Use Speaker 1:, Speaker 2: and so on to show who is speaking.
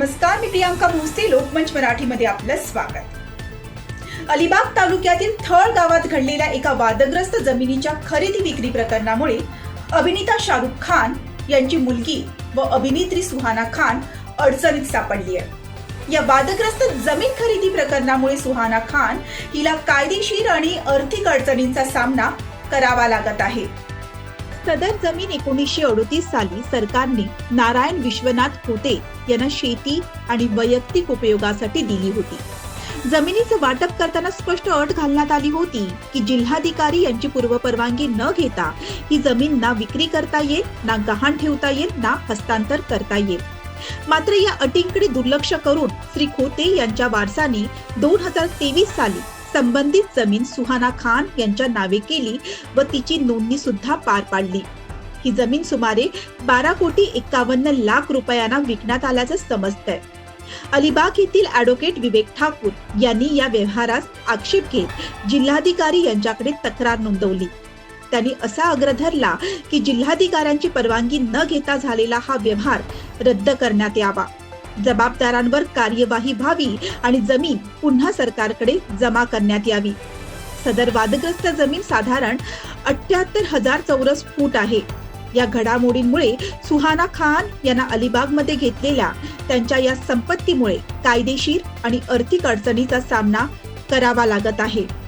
Speaker 1: नमस्कार मी प्रियांका भोसले लोकमंच मराठीमध्ये आपलं स्वागत. अलिबाग तालुक्यातील थळ गावात घडलेल्या एका वादग्रस्त जमिनीच्या खरेदी विक्री प्रकरणामुळे अभिनेता शाहरुख खान यांची मुलगी व अभिनेत्री सुहाना खान अडचणीत सापडली आहे. या वादग्रस्त जमीन खरेदी प्रकरणामुळे सुहाना खान हिला कायदेशीर आणि आर्थिक अडचणींचा सामना करावा लागत आहे. सदर जमीन एकोणीसशे अडोतीस साली सरकारने नारायण विश्वनाथ खोते यांना शेती आणि वैयक्तिक उपयोगासाठी दिली होती. जमिनीचं वाटप करताना स्पष्ट अट घालण्यात आली होती की जिल्हाधिकारी यांची पूर्वपरवानगी न घेता ही जमीन ना विक्री करता येईल ना गहाण ठेवता येईल ना हस्तांतर करता येईल मात्र या अटींकडे दुर्लक्ष करून श्री खोते यांच्या वारसाने दोन हजार तेवीस साली संबंधित जमीन सुहाना खान यांच्या नावे केली व तिची नोंदणी सुद्धा पार पाडली. ही जमीन सुमारे बारा कोटी एक्कावन्न लाख रुपयांना विकण्यात आल्याचं समजतंय. अलिबाग येथील ॲडव्होकेट विवेक ठाकूर यांनी या व्यवहारास आक्षेप घेत जिल्हाधिकारी यांच्याकडे तक्रार नोंदवली. त्यांनी असा आग्रह धरला की जिल्हाधिकाऱ्यांची परवानगी न घेता झालेला हा व्यवहार रद्द करण्यात यावा. जबाबदारांवर कार्यवाही व्हावी आणि जमीन पुन्हा सरकारकडे जमा करण्यात यावी. सदर वादग्रस्त जमीन साधारण अठ्याहत्तर हजार चौरस फूट आहे. या घडामोडींमुळे सुहाना खान यांना अलिबागमध्ये घेतलेल्या त्यांच्या या संपत्तीमुळे कायदेशीर आणि आर्थिक अडचणीचा सामना करावा लागत आहे.